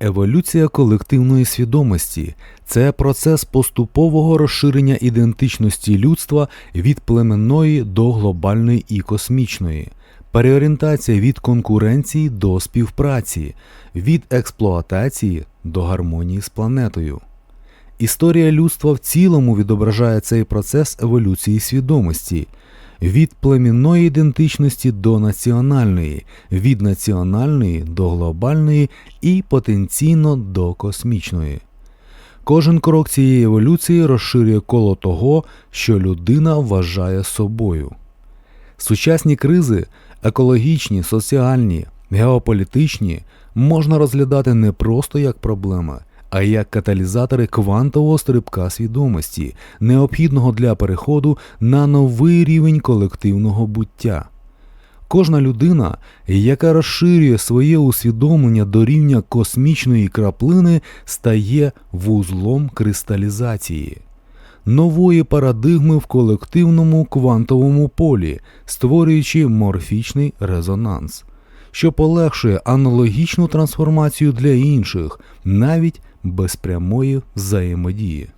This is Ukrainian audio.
Еволюція колективної свідомості це процес поступового розширення ідентичності людства від племенної до глобальної і космічної, переорієнтація від конкуренції до співпраці, від експлуатації до гармонії з планетою. Історія людства в цілому відображає цей процес еволюції свідомості від племінної ідентичності до національної, від національної до глобальної і потенційно до космічної. Кожен крок цієї еволюції розширює коло того, що людина вважає собою. Сучасні кризи екологічні, соціальні, геополітичні можна розглядати не просто як проблеми, а як каталізатори квантового стрибка свідомості, необхідного для переходу на новий рівень колективного буття. Кожна людина, яка розширює своє усвідомлення до рівня космічної краплини, стає вузлом кристалізації, нової парадигми в колективному квантовому полі, створюючи морфічний резонанс, що полегшує аналогічну трансформацію для інших, навіть без прямої взаємодії.